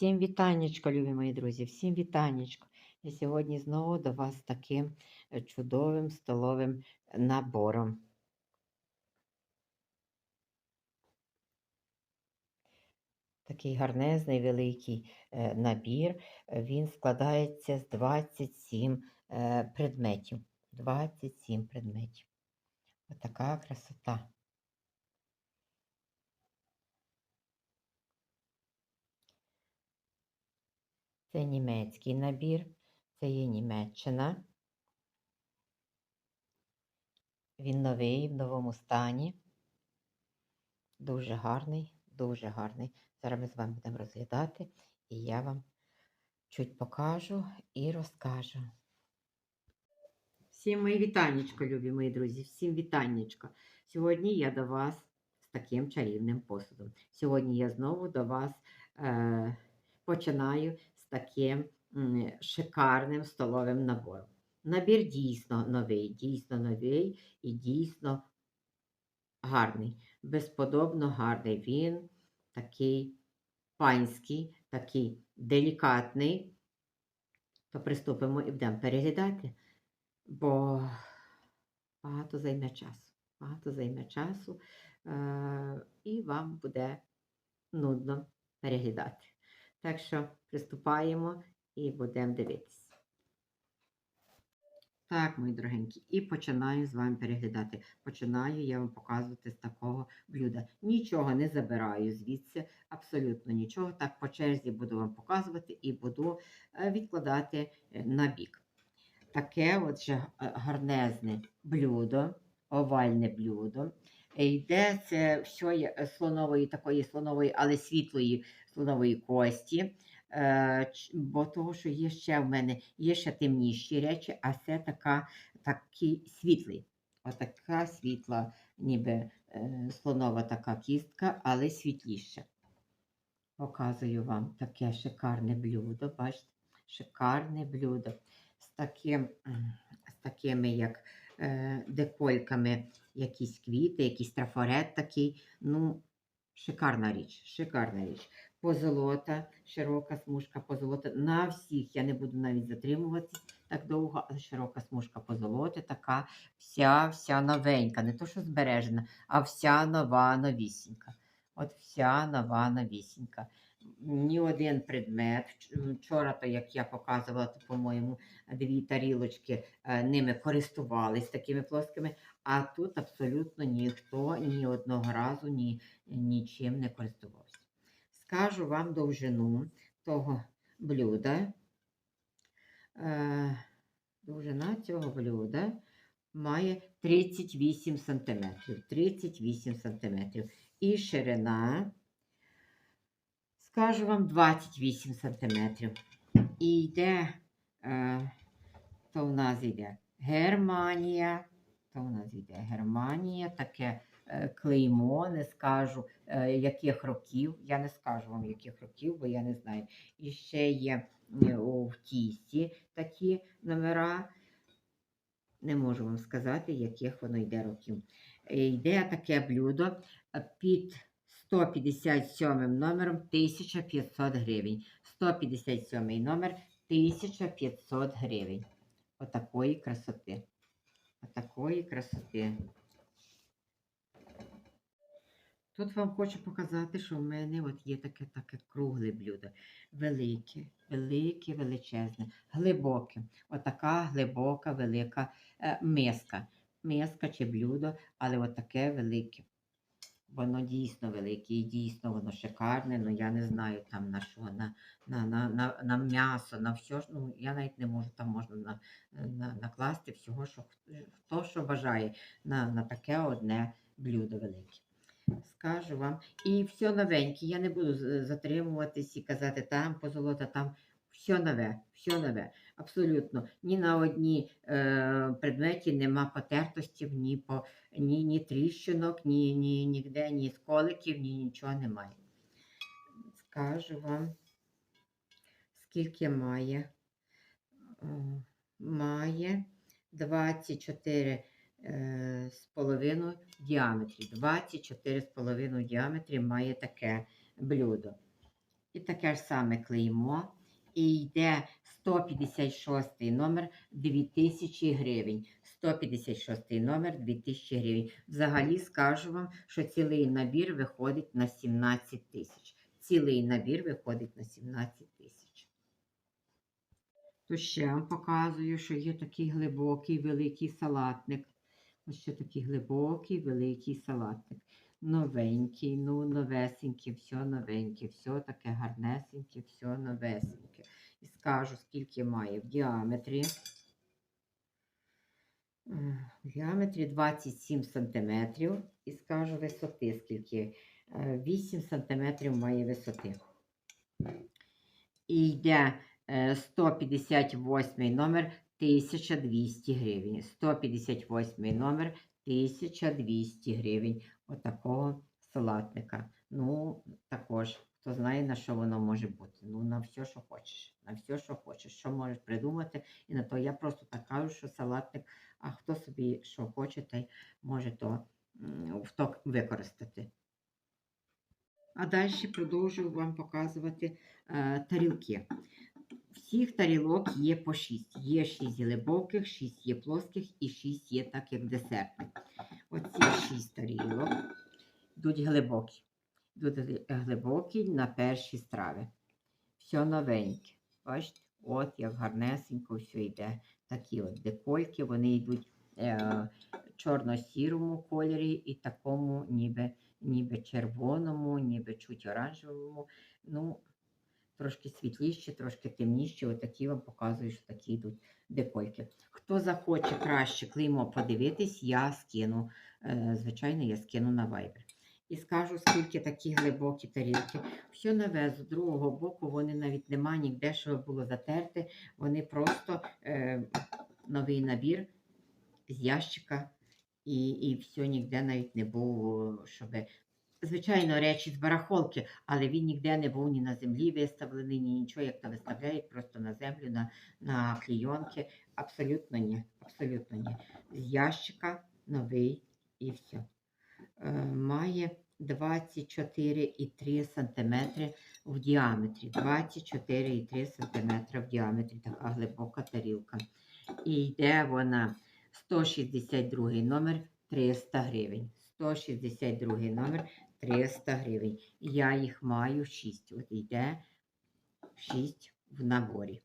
Всім вітаннячко, любі мої друзі, всім вітаннячко. Я сьогодні знову до вас з таким е, чудовим столовим набором. Такий гарнезний великий е, набір. Е, Він складається з 27 е, предметів. 27 предметів. Отака красота. Це німецький набір, це є Німеччина. Він новий, в новому стані. Дуже гарний, дуже гарний. Зараз ми з вами будемо розглядати, і я вам чуть покажу і розкажу. Всім мої вітаннячко, любі мої друзі, всім вітаннячко. Сьогодні я до вас з таким чарівним посудом. Сьогодні я знову до вас е, починаю таким шикарним столовим набором. Набір дійсно новий, дійсно новий і дійсно гарний. Безподобно гарний. Він такий панський, такий делікатний. То приступимо і будемо переглядати, бо багато займе часу. Багато займе часу, е- і вам буде нудно переглядати. Так що приступаємо і будемо дивитися. Так, мої дорогенькі, і починаю з вами переглядати. Починаю я вам показувати з такого блюда. Нічого не забираю звідси, абсолютно нічого. Так по черзі буду вам показувати і буду е, відкладати е, на бік. Таке от же е, гарнезне блюдо, овальне блюдо. Е, Йде це все слонової, такої слонової, але світлої слонової кості. Е, бо того, що є ще в мене є ще темніші речі, а це така, такий світлий. Отака світла, ніби е, слонова така кістка, але світліша. Показую вам таке шикарне блюдо. Бачите, шикарне блюдо з, таким, з такими, як декольками, якісь квіти, якийсь трафарет такий. Ну, шикарна річ, шикарна річ позолота, широка смужка позолоти. На всіх я не буду навіть затримуватись так довго, але широка смужка позолоти, така вся вся новенька. Не то, що збережена, а вся нова новісінька. От вся нова новісінька. Ні один предмет. Вчора, то, як я показувала, то, по-моєму, дві тарілочки е, ними користувались такими плоскими, а тут абсолютно ніхто ні одного разу ні, нічим не користувався скажу вам довжину того блюда. Е, Довжина цього блюда має 38 см. 38 см. І ширина, скажу вам, 28 см. І йде, е, то в нас йде Германія, то в нас йде Германія, таке е, клеймо, не скажу, е, яких років. Я не скажу вам, яких років, бо я не знаю. І ще є е, у в тісті такі номера. Не можу вам сказати, яких воно йде років. Е, Йде таке блюдо е, під 157 номером 1500 гривень. 157 номер 1500 гривень. Отакої красоти. Отакої красоти. Тут вам хочу показати, що в мене от є таке таке кругле блюдо. Велике, велике, величезне, глибоке. Отака глибока, велика е, миска. Миска чи блюдо, але отаке велике. Воно дійсно велике і дійсно воно шикарне, ну я не знаю там на що, на, на, на, на, на м'ясо, на все. Ну, я навіть не можу, там можна на, на, накласти всього, що хто що бажає на, на таке одне блюдо велике. Скажу вам. І все новеньке. Я не буду затримуватись і казати там позолота, там все нове, все нове. Абсолютно. Ні на одній е, предметі нема потертостів, ні, по, ні, ні тріщинок, ні, ні, ніде, ні сколиків, ні нічого немає. Скажу вам, скільки має. Має 24 е, з половиною діаметрі. 24 з має таке блюдо. І таке ж саме клеймо. І йде 156 номер 2000 гривень. 156 номер 2000 гривень. Взагалі скажу вам, що цілий набір виходить на 17 тисяч. Цілий набір виходить на 17 тисяч. То ще вам показую, що є такий глибокий великий салатник. Ось ще такий глибокий великий салатник. Новенький, ну новесенький, все новеньке, все таке гарнесеньке, все новесеньке. І скажу, скільки має в діаметрі. В діаметрі 27 см. І скажу висоти, скільки. Е, 8 см має висоти. І йде е, 158 номер 1200 гривень. 158 номер 1200 гривень. Отакого салатника. Ну, хто на що воно може бути. Ну, на все, що хочеш. На все, що хочеш. Що можеш придумати. І на то я просто так кажу, що салатник, а хто собі що хоче, той може то в то використати. А далі продовжую вам показувати е, тарілки. Всіх тарілок є по 6. Є 6 глибоких, 6 є плоских і 6 є так, як десертних. Оці 6 тарілок йдуть глибокі. Йдуть гли- глибокі на перші страви. Все новеньке. Бачите, от як гарнесенько все йде. Такі от декольки, вони йдуть е, чорно-сірому кольорі і такому ніби, ніби червоному, ніби чуть оранжевому. Ну, трошки світліші, трошки темніші. Отакі вам показую, що такі йдуть декольки. Хто захоче краще клеймо подивитись, я скину. Е, звичайно, я скину на Viber. І скажу, скільки такі глибокі тарілки. Все нове з другого боку, вони навіть нема ніде, що було затерти. Вони просто е, новий набір з ящика, і, і все ніде навіть не було, щоб. Звичайно, речі з барахолки, але він ніде не був ні на землі виставлений, ні нічого, як то виставляють просто на землю, на, на клійонки. Абсолютно ні. Абсолютно ні. З ящика новий і все. Е, має 24,3 см в діаметрі. 24,3 см в діаметрі така глибока тарілка. І йде вона 162 номер 300 гривень. 162 номер 300 гривень. Я їх маю 6. От йде 6 в наборі.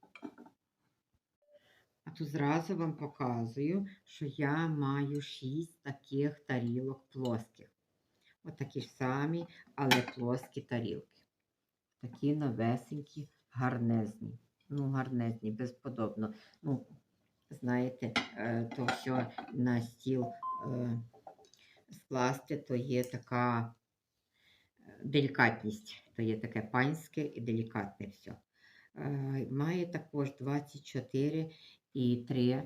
Тут зразу вам показую, що я маю 6 таких тарілок плоских. От такі ж самі, але плоскі тарілки. Такі новесенькі, гарнезні. Ну, гарнезні, безподобно. Ну, знаєте, е, то все на стіл е, скласти, то є така е, делікатність, то є таке панське і делікатне все. Має також 24 і 3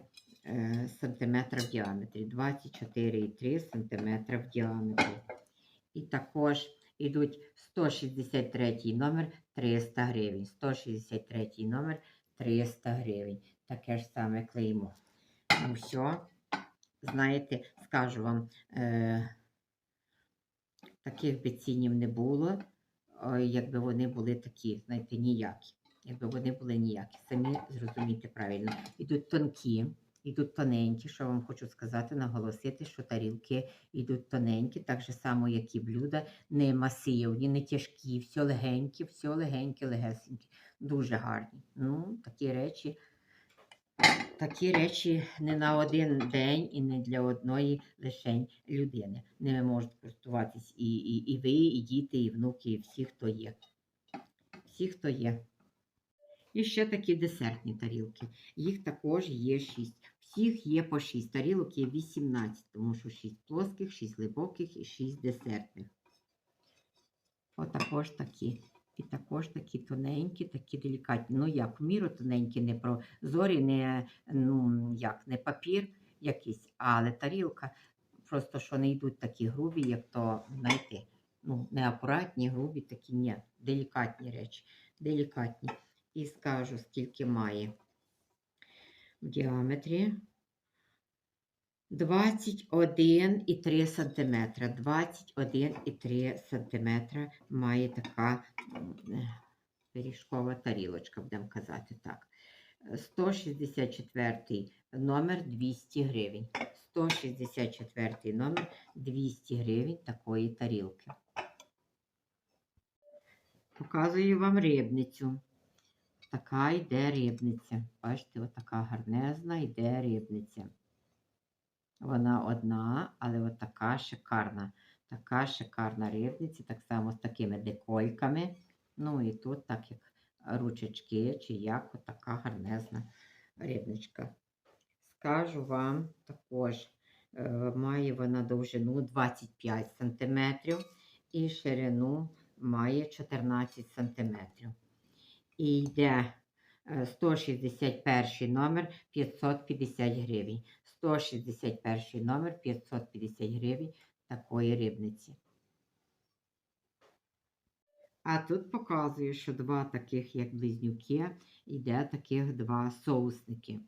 см в діаметрі. 24,3 см в діаметрі. І також йдуть 163 номер 300 гривень. 163 номер 300 гривень. Таке ж саме клеймо. Ну все, знаєте, скажу вам, е, таких би цінів не було, якби вони були такі, знаєте, ніякі. Якби вони були ніякі. Самі зрозумійте правильно. Ідуть тонкі, ідуть тоненькі, що вам хочу сказати, наголосити, що тарілки йдуть тоненькі, так же само, як і блюда, не масивні, не тяжкі, все легенькі, все легеньке, легесеньке. Дуже гарні. Ну, такі речі. Такі речі не на один день і не для одної лишень людини. Ними можуть користуватись і, і, і ви, і діти, і внуки, і всі, хто є. Всі, хто є. І ще такі десертні тарілки. Їх також є 6. Всіх є по 6. Тарілок є 18, тому що 6 плоских, 6 глибоких і 6 десертних. Отакож такі. І також такі тоненькі, такі делікатні. Ну як, в міру тоненькі, не прозорі, не, ну, як, не папір якийсь, але тарілка. Просто що не йдуть такі грубі, як то, знаєте, ну, неакуратні, грубі, такі ні, делікатні речі. Делікатні. І скажу, скільки має в діаметрі. 21,3 см. 21,3 см має така е, Пиріжкова тарілочка, будемо казати так. Е, 164 номер 200 гривень. 164 номер 200 гривень такої тарілки. Показую вам рибницю. Така йде рибниця. Бачите, отака гарнезна йде рибниця. Вона одна, але от така шикарна. Така шикарна рибниця, так само з такими декольками. Ну і тут, так як ручечки, чи як, от така гарнезна рибничка. Скажу вам також, е, має вона довжину 25 см і ширину має 14 см. І йде е, 161 номер 550 гривень. 161 номер 550 гривень такої рибниці. А тут показую, що два таких, як близнюки, йде таких два соусники.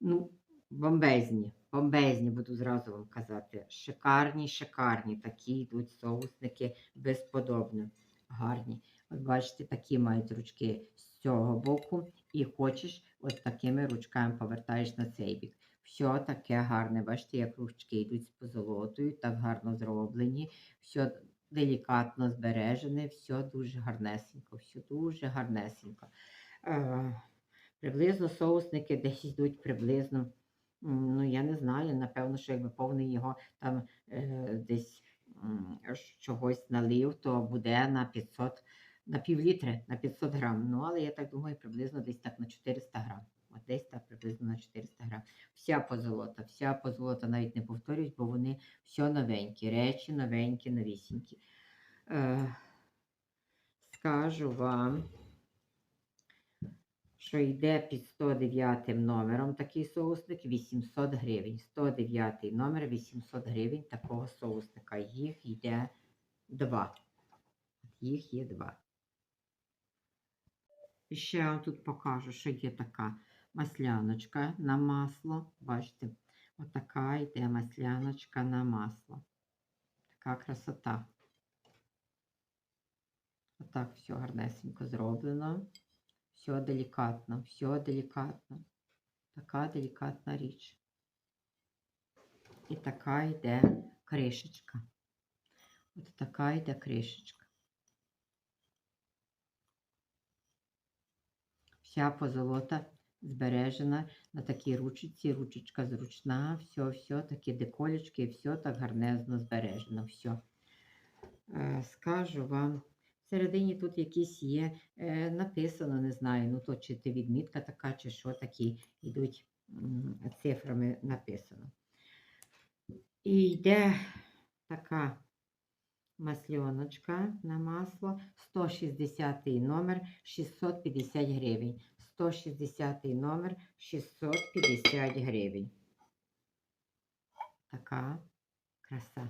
Ну, бомбезні, бомбезні, буду зразу вам казати. Шикарні, шикарні. Такі йдуть соусники безподобно гарні. От бачите, такі мають ручки з цього боку, і хочеш, от такими ручками повертаєш на цей бік. Все таке гарне. Бачите, як ручки йдуть з позолотою, так гарно зроблені, все делікатно збережене, все дуже гарнесенько, все дуже гарнесенько. Е, приблизно соусники десь йдуть приблизно. Ну, я не знаю, напевно, що якби повний його там е, десь чогось налив, то буде на 500, на пів літри, на 500 грам. Ну, але я так думаю, приблизно десь так на 400 грам. От десь так приблизно на 400 грам. Вся позолота, вся позолота навіть не повторюсь, бо вони все новенькі, речі новенькі, новісінькі. Е, скажу вам, що йде під 109 номером такий соусник 800 гривень. 109 номер 800 гривень такого соусника. Їх йде два. Їх є два. І ще я тут покажу, що є така масляночка на масло. Бачите, отака йде масляночка на масло. Така красота. Отак все гарнесенько зроблено. Все делікатно, все делікатно. Така делікатна річ. І така йде кришечка. От така йде кришечка. Вся позолота збережена на такій ручці, ручечка зручна, все, все, такі деколечки, все так гарнезно збережено. Все. Скажу вам, всередині тут якісь є, е, написано, не знаю, ну то чи це відмітка така, чи що такі йдуть цифрами написано. І йде така масльоночка на масло, 160 номер 650 гривень. 160 номер 650 гривень. Така краса.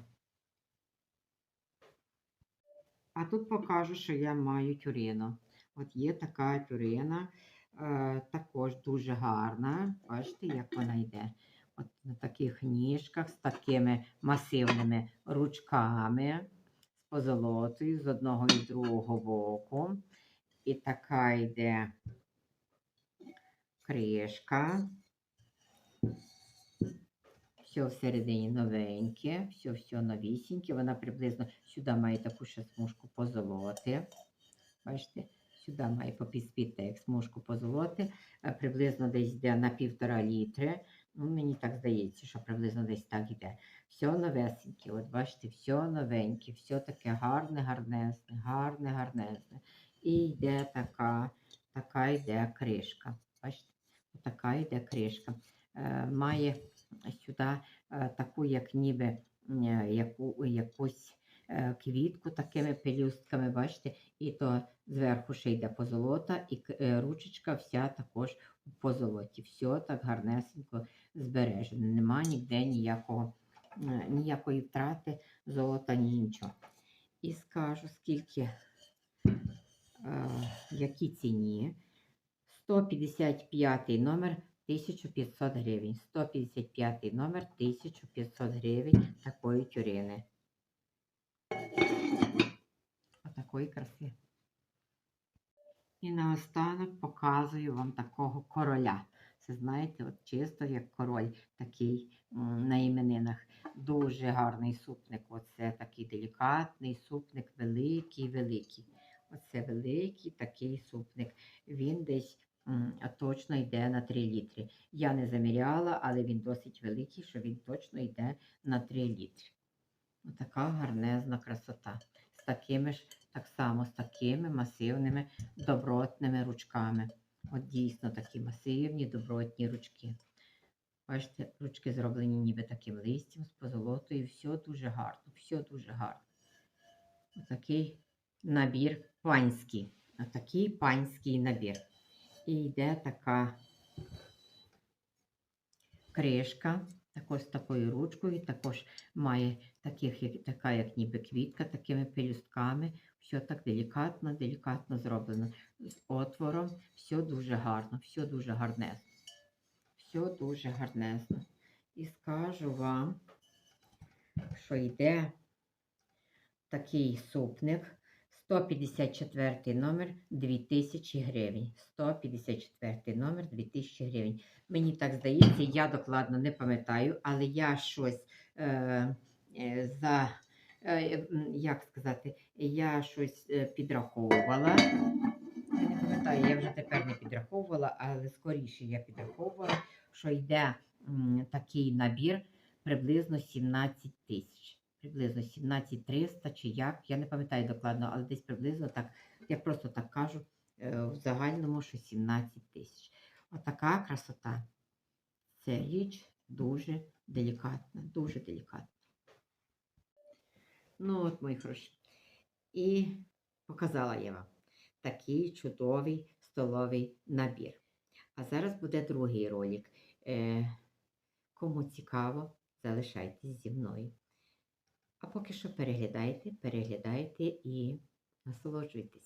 А тут покажу, що я маю тюрину. От є така тюрина, е, також дуже гарна. Бачите, як вона йде. От на таких ніжках з такими масивними ручками, позолотою з одного і другого боку. І така йде кришка. Все всередині новеньке, все все новісіньке. Вона приблизно сюди має таку ще смужку позолоти. Бачите, сюди має попіспіти як смужку позолоти. Е, Приблизно десь йде на півтора літри. Ну, мені так здається, що приблизно десь так йде. Все новесеньке. От бачите, все новеньке, все таке гарне, гарнесне, гарне, гарнесне. І йде така, така йде кришка. Бачите, така йде кришка. Е, має сюди е, таку, як ніби е, яку, якусь е, квітку такими пелюстками, бачите, і то зверху ще йде позолота, і е, ручечка вся також у позолоті. Все так гарнесенько збережено. Нема ніде ніякого, е, ніякої втрати золота, ні нічого. І скажу, скільки, е, які ціні. 155 номер 1500 гривень. 155 номер 1500 гривень такої тюрини. Отакої краси. І наостанок показую вам такого короля. Це знаєте, от чисто як король такий на іменинах. Дуже гарний супник. Оце такий делікатний супник, великий, великий. Оце великий такий супник. Він десь точно йде на 3 літри. Я не заміряла, але він досить великий, що він точно йде на 3 літри. Така гарнезна красота. З такими ж, так само з такими масивними добротними ручками. От дійсно такі масивні добротні ручки. Бачите, ручки зроблені ніби таким листям з позолотою. Все дуже гарно, все дуже гарно. Отакий набір панський. Отакий панський набір. І йде така кришка, також з такою ручкою, також має таких, як, така, як ніби квітка, такими пелюстками. Все так делікатно, делікатно зроблено. З отвором, все дуже гарно, все дуже гарнезно. Все дуже гарнезно. І скажу вам, що йде такий супник. 154 номер 2000 гривень. 154 номер 2000 гривень. Мені так здається, я докладно не пам'ятаю, але я щось е, е, за, як сказати, я щось е, підраховувала. Я не пам'ятаю, я вже тепер не підраховувала, але скоріше я підраховувала, що йде такий набір приблизно 17 тисяч. Приблизно 17 300 чи як, я не пам'ятаю докладно, але десь приблизно так, я просто так кажу, е, в загальному, що 17 тисяч. Отака красота. Це річ дуже делікатна, дуже делікатна. Ну, от, мої хороші. І показала я вам такий чудовий столовий набір. А зараз буде другий ролик. Е, кому цікаво, залишайтесь зі мною. А поки що переглядайте, переглядайте і насолоджуйтесь.